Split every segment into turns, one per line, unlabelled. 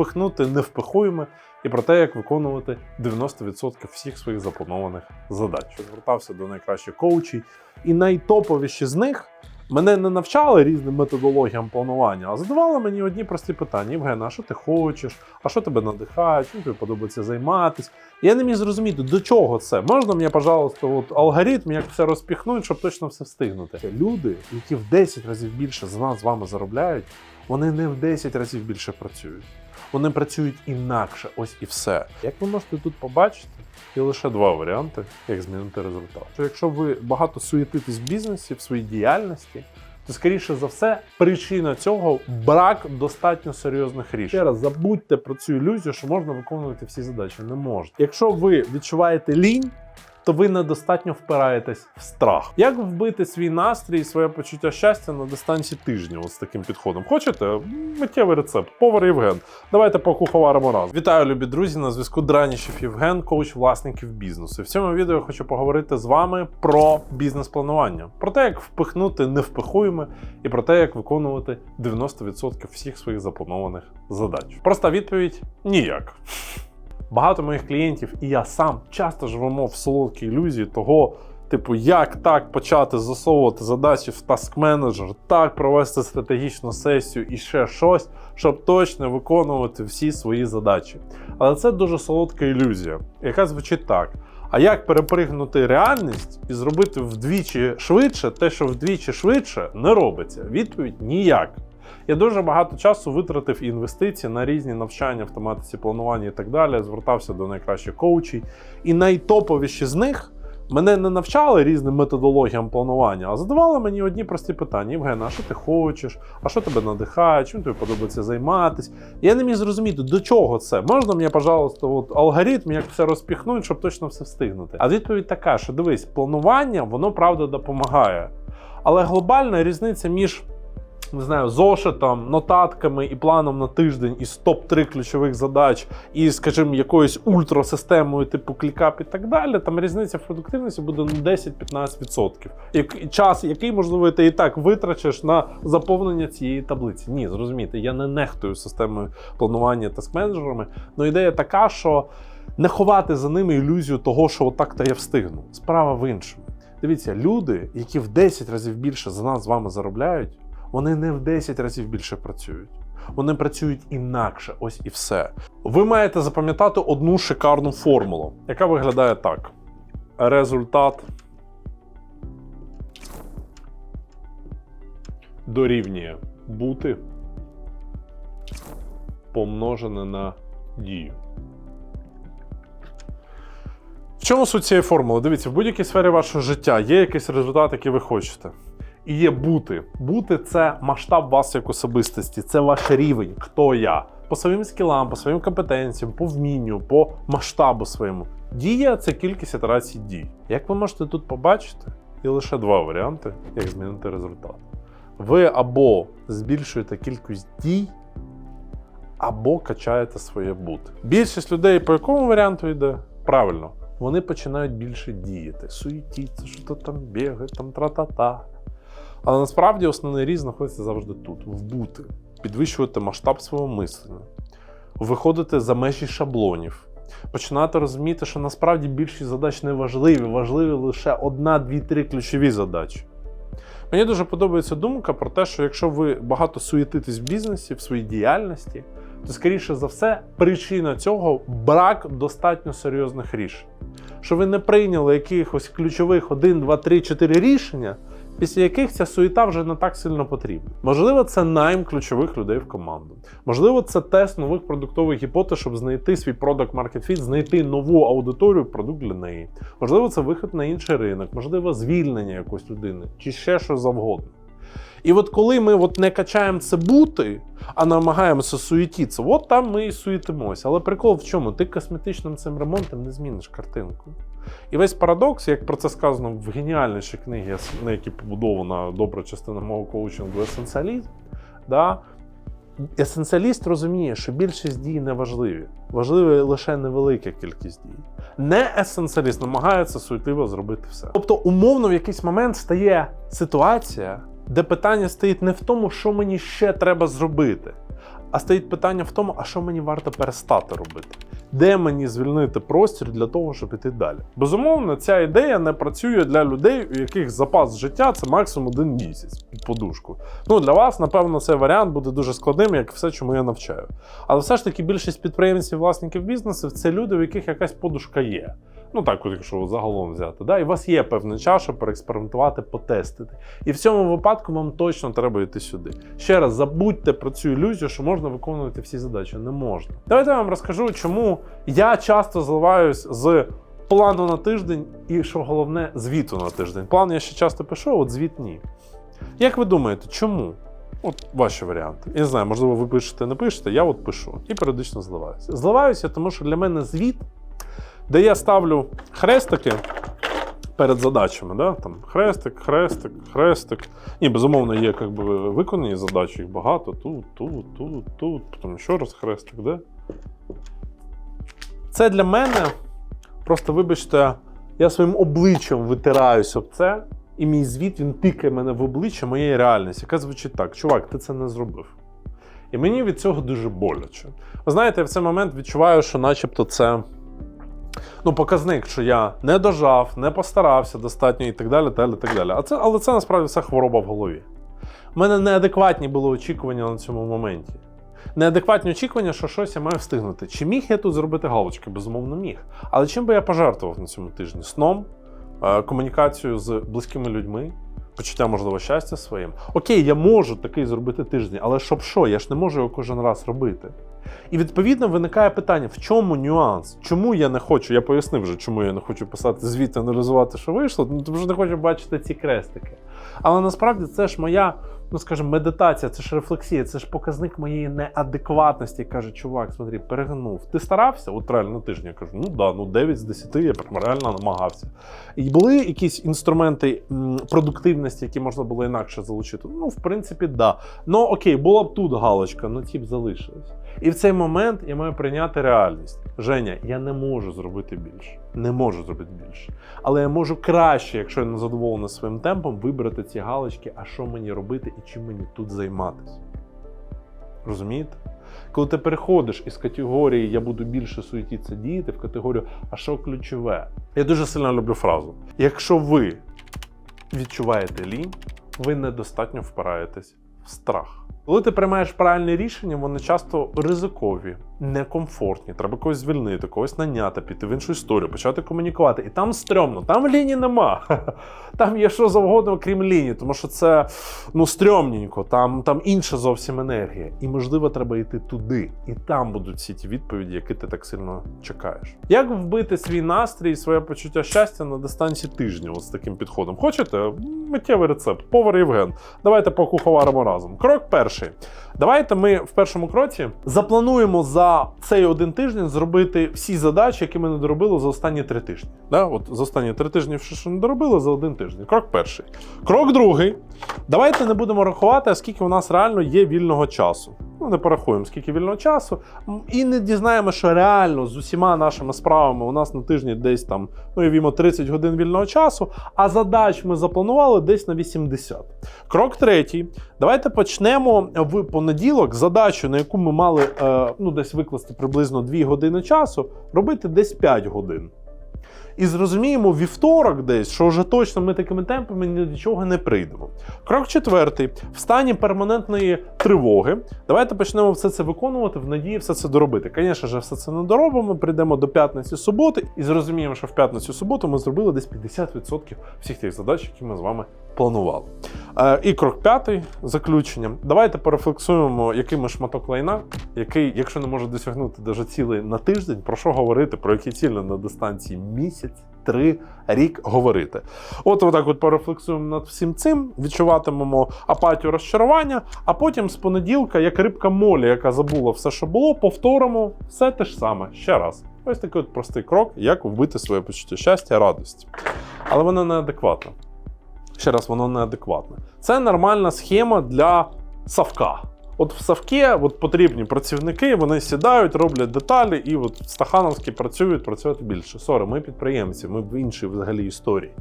впихнути невпихуємо і про те, як виконувати 90% всіх своїх запланованих задач. Звертався до найкращих коучів, і найтоповіші з них мене не навчали різним методологіям планування, а задавали мені одні прості питання: Євген, а що ти хочеш? А що тебе надихає? Чим тобі подобається займатися? Я не міг зрозуміти, до чого це. Можна мені, пожалуйста, от алгоритм, як все розпіхнути, щоб точно все встигнути. Люди, які в 10 разів більше за нас з вами заробляють, вони не в 10 разів більше працюють. Вони працюють інакше, ось і все. Як ви можете тут побачити, є лише два варіанти, як змінити результат. Що якщо ви багато суєтитесь в бізнесі, в своїй діяльності, то скоріше за все причина цього брак достатньо серйозних рішень. Ще раз забудьте про цю ілюзію, що можна виконувати всі задачі. Не можна. Якщо ви відчуваєте лінь. То ви недостатньо впираєтесь в страх. Як вбити свій настрій, своє почуття щастя на дистанції тижня от з таким підходом? Хочете? Миттєвий рецепт. Повар Євген. Давайте покуховаримо разом. Вітаю, любі друзі! На зв'язку Дранішев Євген, коуч власників бізнесу. І в цьому відео я хочу поговорити з вами про бізнес-планування, про те, як впихнути невпихуємо, і про те, як виконувати 90% всіх своїх запланованих задач. Проста відповідь ніяк. Багато моїх клієнтів і я сам часто живемо в солодкій ілюзії того, типу, як так почати засовувати задачі в task менеджер, так провести стратегічну сесію і ще щось, щоб точно виконувати всі свої задачі. Але це дуже солодка ілюзія, яка звучить так. А як перепригнути реальність і зробити вдвічі швидше те, що вдвічі швидше не робиться? Відповідь ніяк. Я дуже багато часу витратив і інвестицій на різні навчання в тематиці планування і так далі. Звертався до найкращих коучів. І найтоповіші з них мене не навчали різним методологіям планування, а задавали мені одні прості питання: Євген, а що ти хочеш? А що тебе надихає? Чим тобі подобається займатися? Я не міг зрозуміти, до чого це. Можна мені, пожалуйста, от алгоритм, як все розпіхнути, щоб точно все встигнути. А відповідь така, що дивись, планування воно правда допомагає. Але глобальна різниця між не знаю, зошитом, нотатками і планом на тиждень із топ-3 ключових задач, і, скажімо, якоюсь ультрасистемою, типу клікап і так далі, там різниця в продуктивності буде на 10-15%. Як, час, який, можливо, ти і так витрачиш на заповнення цієї таблиці. Ні, зрозумійте, я не нехтую системою планування та з менеджерами, але ідея така, що не ховати за ними ілюзію того, що отак та я встигну. Справа в іншому. Дивіться, люди, які в 10 разів більше за нас з вами заробляють, вони не в 10 разів більше працюють. Вони працюють інакше, ось і все. Ви маєте запам'ятати одну шикарну формулу, яка виглядає так: результат дорівнює бути помножене на дію. В чому суть цієї формули? Дивіться, в будь-якій сфері вашого життя є якийсь результат, який ви хочете. І є бути. Бути це масштаб вас як особистості, це ваш рівень, хто я. По своїм скілам, по своїм компетенціям, по вмінню, по масштабу своєму. Дія це кількість ітерацій дій. Як ви можете тут побачити, є лише два варіанти, як змінити результат. Ви або збільшуєте кількість дій, або качаєте своє бути. Більшість людей по якому варіанту йде? Правильно, вони починають більше діяти, суетіться, що то там бігає, там тра-та-та. Але насправді основний ріст знаходиться завжди тут: в бути, підвищувати масштаб свого мислення, виходити за межі шаблонів, починати розуміти, що насправді більшість задач не важливі, важливі лише одна, дві, три ключові задачі. Мені дуже подобається думка про те, що якщо ви багато суєтитесь в бізнесі, в своїй діяльності, то, скоріше за все, причина цього брак достатньо серйозних рішень. Що ви не прийняли якихось ключових 1, 2, 3, 4 рішення, після яких ця суєта вже не так сильно потрібна. Можливо, це найм ключових людей в команду. Можливо, це тест нових продуктових гіпотез, щоб знайти свій продакт market fit, знайти нову аудиторію, продукт для неї. Можливо, це вихід на інший ринок, можливо, звільнення якоїсь людини, чи ще щось завгодно. І от коли ми от не качаємо це бути, а намагаємося суетитися, от там ми і суетимося. Але прикол в чому? Ти косметичним цим ремонтом не зміниш картинку. І весь парадокс, як про це сказано в геніальнішій книгі, на якій побудована добра частина мого коучингу есенціалізм, да, есенціаліст розуміє, що більшість дій не важливі. Важлива лише невелика кількість дій. Не есенціаліст намагається суетливо зробити все. Тобто, умовно, в якийсь момент стає ситуація, де питання стоїть не в тому, що мені ще треба зробити, а стоїть питання в тому, а що мені варто перестати робити? Де мені звільнити простір для того, щоб іти далі? Безумовно, ця ідея не працює для людей, у яких запас життя це максимум один місяць під подушку. Ну для вас, напевно, цей варіант буде дуже складним, як все, чому я навчаю. Але все ж таки більшість підприємців, власників бізнесів це люди, у яких якась подушка є. Ну так, от якщо загалом взяти, да? і у вас є певний час, щоб переекспериментувати, потестити. І в цьому випадку вам точно треба йти сюди. Ще раз забудьте про цю ілюзію, що можна виконувати всі задачі. Не можна. Давайте я вам розкажу, чому я часто зливаюсь з плану на тиждень, і що головне, звіту на тиждень. План я ще часто пишу, от звіт ні. Як ви думаєте, чому? От ваші варіанти. Я не знаю, можливо, ви пишете, не пишете, я от пишу і періодично зливаюся. Зливаюся, тому що для мене звіт, де я ставлю хрестики перед задачами. Да? Там хрестик, хрестик, хрестик. Ні, безумовно, є як би, виконані задачі, їх багато. Тут, тут, тут, тут, потім ще раз хрестик, де? Це для мене просто, вибачте, я своїм обличчям витираюсь об це, і мій звіт він тикає мене в обличчя моєї реальності, яка звучить так: чувак, ти це не зробив. І мені від цього дуже боляче. Ви знаєте, я в цей момент відчуваю, що начебто це ну, показник, що я не дожав, не постарався достатньо і так далі. далі, так далі. А це, але це насправді все хвороба в голові. У мене неадекватні були очікування на цьому моменті. Неадекватні очікування, що щось я маю встигнути. Чи міг я тут зробити галочки? Безумовно, міг. Але чим би я пожертвував на цьому тижні? Сном, е, комунікацією з близькими людьми, почуття, можливо, щастя своїм. Окей, я можу такий зробити тиждень, але щоб що? Я ж не можу його кожен раз робити. І відповідно виникає питання: в чому нюанс? Чому я не хочу? Я пояснив вже, чому я не хочу писати звіт, аналізувати, що вийшло, ну, тому що не хочу бачити ці крестики. Але насправді це ж моя, ну скажімо, медитація, це ж рефлексія, це ж показник моєї неадекватності. Каже, чувак, смотри, перегнув. Ти старався? От реально на тиждень я кажу, ну да, ну 9 з 10 я прям реально намагався. І були якісь інструменти продуктивності, які можна було інакше залучити? Ну, в принципі, да. Ну окей, була б тут галочка, ну ті б залишились. І в цей момент я маю прийняти реальність. Женя, я не можу зробити більше. Не можу зробити більше. Але я можу краще, якщо я не задоволений своїм темпом, вибрати ці галочки, а що мені робити і чим мені тут займатися. Розумієте? Коли ти переходиш із категорії Я буду більше суетитися діяти в категорію А що ключове? Я дуже сильно люблю фразу. Якщо ви відчуваєте лінь, ви недостатньо впираєтесь страх. Коли ти приймаєш правильні рішення, вони часто ризикові, некомфортні. Треба когось звільнити, когось наняти, піти в іншу історію, почати комунікувати. І там стрьомно, там лінії нема. Там є що завгодно, крім лінії, тому що це ну стрьомненько, там, там інша зовсім енергія. І можливо, треба йти туди. І там будуть всі ті відповіді, які ти так сильно чекаєш. Як вбити свій настрій, і своє почуття щастя на дистанції тижня? От з таким підходом? Хочете? Миттєвий рецепт. Повар Євген. Давайте покуховаримо разом. Крок перший. Давайте ми в першому кроці заплануємо за цей один тиждень зробити всі задачі, які ми не доробили за останні три тижні. Да? От за останні три тижні, що не доробили за один тиждень. Крок перший. Крок другий. Давайте не будемо рахувати, скільки у нас реально є вільного часу. Ну, не порахуємо, скільки вільного часу, і не дізнаємо, що реально з усіма нашими справами у нас на тижні десь там, ну явімо, 30 годин вільного часу, а задач ми запланували десь на 80. Крок третій. Давайте почнемо в понеділок задачу, на яку ми мали е, ну, десь викласти приблизно 2 години часу, робити десь 5 годин. І зрозуміємо вівторок десь, що вже точно ми такими темпами ні до чого не прийдемо. Крок четвертий: в стані перманентної тривоги. Давайте почнемо все це виконувати в надії все це доробити. Звісно ж, все це не доробимо. Прийдемо до п'ятниці суботи і зрозуміємо, що в п'ятницю суботу ми зробили десь 50% всіх тих задач, які ми з вами планували. Е, і крок п'ятий заключення. Давайте порефлексуємо, який ми шматок лайна, який, якщо не може досягнути даже цілий на тиждень, про що говорити, про які цілі на дистанції місяць. Три рік говорити. От отак от порефлексуємо над всім цим, відчуватимемо апатію розчарування, а потім з понеділка, як рибка молі, яка забула все, що було, повторимо все те ж саме ще раз. Ось такий от простий крок, як вбити своє почуття щастя, радості. Але воно неадекватно. Ще раз, воно неадекватне. Це нормальна схема для савка. От в Савкі от потрібні працівники, вони сідають, роблять деталі, і от стахановські працюють, працювати більше. Сори, ми підприємці, ми в іншій взагалі історії.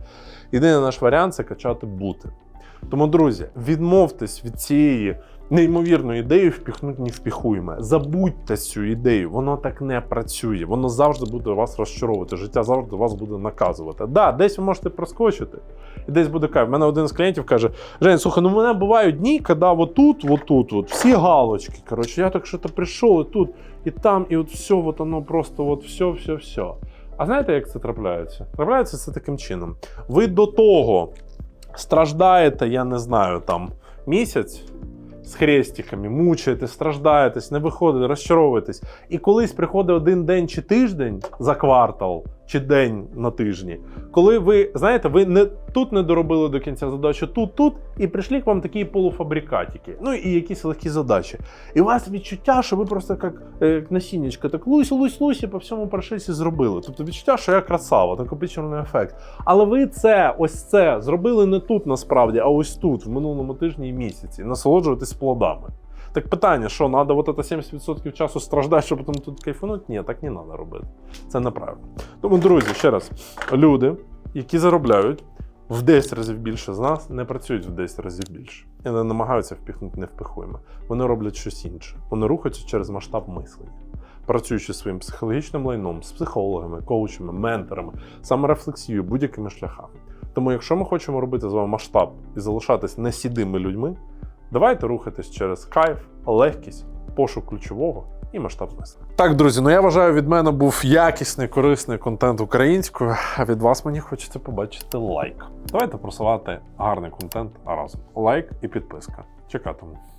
Єдиний наш варіант це качати бути. Тому, друзі, відмовтесь від цієї неймовірну ідею впіхнуть невпіхуєме. Забудьте цю ідею, воно так не працює. Воно завжди буде вас розчаровувати. Життя завжди вас буде наказувати. Да, десь ви можете проскочити, і десь буде кайф. У мене один з клієнтів каже: Жень, слухай, ну мене бувають дні, коли отут, отут, от, всі галочки. Коротше, я так що-то прийшов, і тут, і там, і от все, от воно просто от все, все, все. А знаєте, як це трапляється? Трапляється це таким чином. Ви до того страждаєте, я не знаю, там місяць з хрестиками, мучаєтесь, страждаєтесь, не виходите, розчаровуєтесь. І колись приходить один день чи тиждень за квартал, чи день на тижні, коли ви знаєте, ви не тут не доробили до кінця задачу, тут, тут, і прийшли к вам такі полуфабрикатики, ну і якісь легкі задачі. І у вас відчуття, що ви просто як, е, насіннячка, так лусь, лусь, лусь, і по всьому процесі зробили. Тобто відчуття, що я красава, накопичувальний ефект. Але ви це, ось це зробили не тут насправді, а ось тут, в минулому тижні і місяці. Насолоджуватись плодами. Так питання, що треба вот это 70% часу страждати, щоб потім тут кайфанути? Ні, так не треба робити. Це неправильно. Тому, друзі, ще раз, люди, які заробляють в 10 разів більше з нас, не працюють в 10 разів більше. І не намагаються впіхнути невпихуємо. Вони роблять щось інше. Вони рухаються через масштаб мислення. Працюючи своїм психологічним лайном з психологами, коучами, менторами, саморефлексією, будь-якими шляхами. Тому, якщо ми хочемо робити з вами масштаб і залишатись несідими людьми, давайте рухатись через кайф, легкість, пошук ключового і масштаб мислення. Так, друзі, ну я вважаю, від мене був якісний, корисний контент українською. А від вас мені хочеться побачити лайк. Давайте просувати гарний контент разом. Лайк і підписка. Чекатиму.